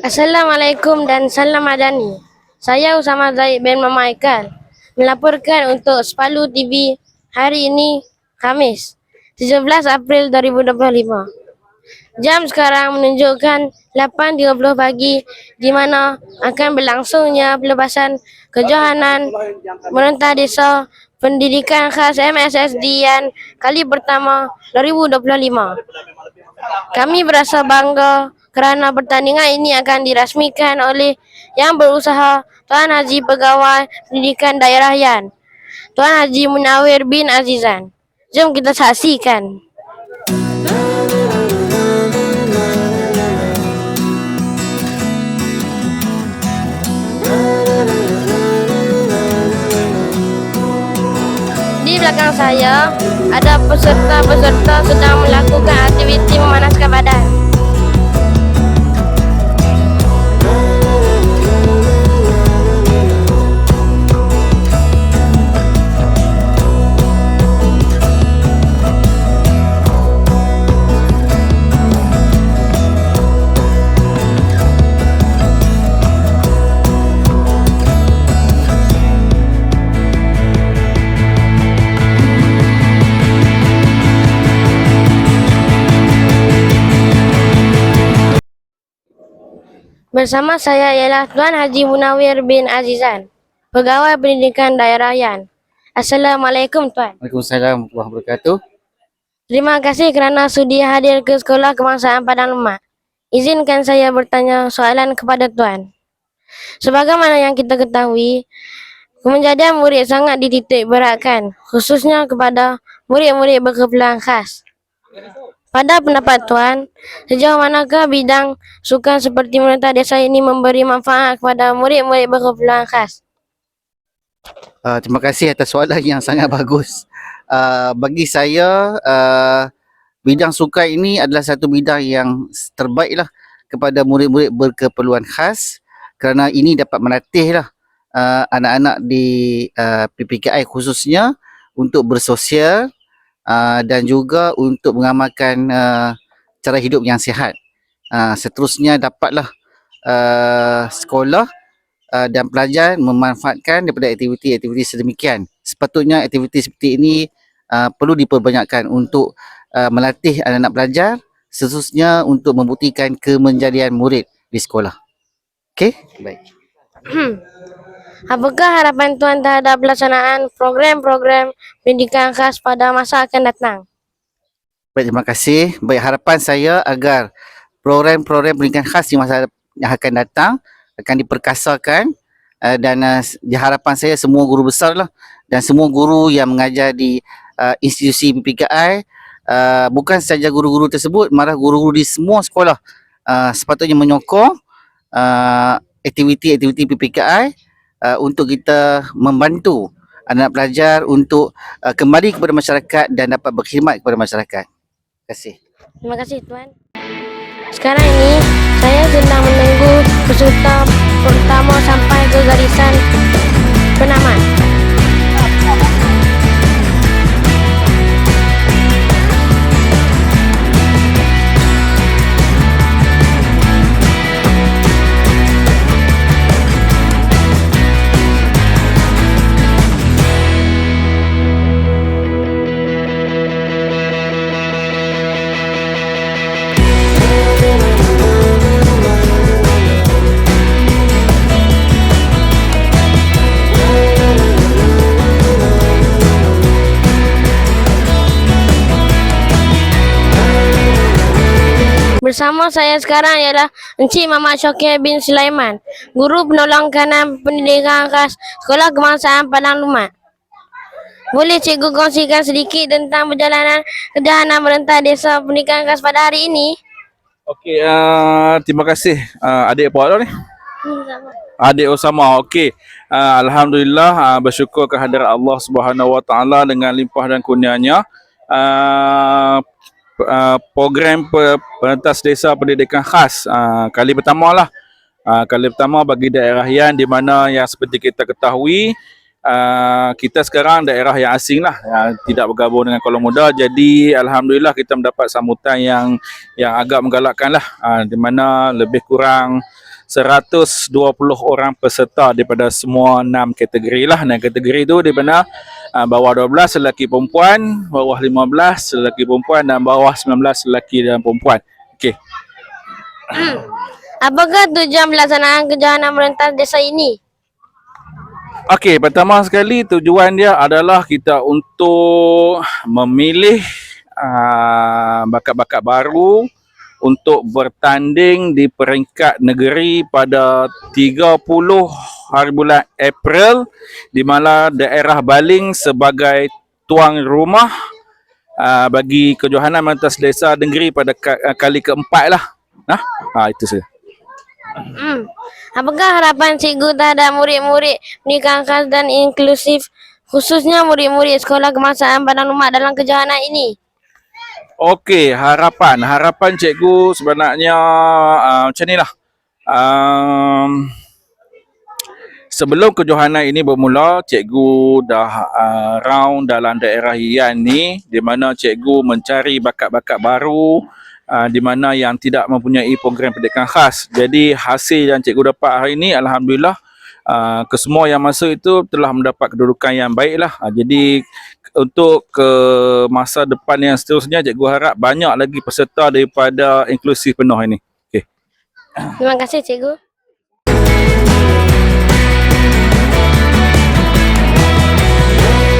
Assalamualaikum dan salam madani. Saya Usama Zaid bin Mama Aikal melaporkan untuk Sepalu TV hari ini Khamis 17 April 2025. Jam sekarang menunjukkan 8.30 pagi di mana akan berlangsungnya pelepasan kejohanan Merentah Desa Pendidikan Khas MSSDN kali pertama 2025. Kami berasa bangga kerana pertandingan ini akan dirasmikan oleh yang berusaha Tuan Haji Pegawai Pendidikan Daerah Yan, Tuan Haji Munawir bin Azizan. Jom kita saksikan. Di belakang saya ada peserta-peserta sedang melakukan aktiviti memanaskan badan. Bersama saya ialah Tuan Haji Munawir bin Azizan, Pegawai Pendidikan Daerah Yan. Assalamualaikum Tuan. Waalaikumsalam warahmatullahi wabarakatuh. Terima kasih kerana sudi hadir ke Sekolah Kebangsaan Padang Lemak. Izinkan saya bertanya soalan kepada Tuan. Sebagaimana yang kita ketahui, kemenjadian murid sangat dititik beratkan, khususnya kepada murid-murid berkeperluan khas. Pada pendapat Tuan, sejauh manakah bidang sukan seperti Merentah Desa ini memberi manfaat kepada murid-murid berkeperluan khas? Uh, terima kasih atas soalan yang sangat bagus. Uh, bagi saya, uh, bidang sukan ini adalah satu bidang yang terbaik lah kepada murid-murid berkeperluan khas kerana ini dapat melatih lah uh, anak-anak di uh, PPKI khususnya untuk bersosial uh, dan juga untuk mengamalkan uh, cara hidup yang sihat. Uh, seterusnya dapatlah uh, sekolah uh, dan pelajar memanfaatkan daripada aktiviti-aktiviti sedemikian. Sepatutnya aktiviti seperti ini uh, perlu diperbanyakkan untuk uh, melatih anak-anak pelajar seterusnya untuk membuktikan kemenjadian murid di sekolah. Okey? Baik. Apakah harapan Tuan terhadap pelaksanaan program-program pendidikan khas pada masa akan datang? Baik, terima kasih. Baik, harapan saya agar program-program pendidikan khas di masa yang akan datang akan diperkasakan uh, dan uh, di harapan saya semua guru besar lah dan semua guru yang mengajar di uh, institusi PPKI uh, bukan saja guru-guru tersebut malah guru-guru di semua sekolah uh, sepatutnya menyokong uh, aktiviti-aktiviti PPKI uh, untuk kita membantu anak pelajar untuk uh, kembali kepada masyarakat dan dapat berkhidmat kepada masyarakat. Terima kasih. Terima kasih Tuan. Sekarang ini saya sedang menunggu peserta pertama sampai ke garisan penamat. Bersama saya sekarang ialah Encik Mamat Syokir bin Sulaiman, Guru Penolong Kanan Pendidikan Khas Sekolah Kebangsaan Padang Lumak. Boleh cikgu kongsikan sedikit tentang perjalanan kejohanan merentah desa pendidikan khas pada hari ini? Okey, uh, terima kasih uh, adik apa ni? Adik Osama. Okey. Uh, Alhamdulillah uh, bersyukur kehadirat Allah Subhanahu Wa Taala dengan limpah dan kurnianya. Uh, uh, program pe- penentas desa pendidikan khas uh, kali pertama lah. Uh, kali pertama bagi daerah Yan di mana yang seperti kita ketahui uh, kita sekarang daerah yang asing lah yang tidak bergabung dengan Kuala Muda jadi alhamdulillah kita mendapat sambutan yang yang agak menggalakkan lah uh, di mana lebih kurang 120 orang peserta daripada semua enam kategori lah. Dan kategori tu di mana uh, bawah 12 lelaki perempuan bawah 15 lelaki perempuan dan bawah 19 lelaki dan perempuan. Okey. Apakah tujuan pelaksanaan kejohanan merentas desa ini? Okey, pertama sekali tujuan dia adalah kita untuk memilih uh, bakat-bakat baru untuk bertanding di peringkat negeri pada 30 hari bulan April di mana daerah Baling sebagai tuan rumah uh, bagi kejohanan mentas desa negeri pada uh, kali keempat lah. Nah, ha, itu saja. Hmm. Apakah harapan cikgu terhadap murid-murid pendidikan khas dan inklusif khususnya murid-murid sekolah kebangsaan Padang Lumak dalam kejohanan ini? Okey, harapan. Harapan cikgu sebenarnya uh, macam ni lah. Um, sebelum kejohanan ini bermula, cikgu dah uh, round dalam daerah Hian ni di mana cikgu mencari bakat-bakat baru uh, di mana yang tidak mempunyai program pendidikan khas. Jadi hasil yang cikgu dapat hari ini alhamdulillah uh, kesemua yang masuk itu telah mendapat kedudukan yang baik lah. Uh, jadi untuk ke masa depan yang seterusnya cikgu harap banyak lagi peserta daripada inklusif penuh ini. Okey. Terima kasih cikgu.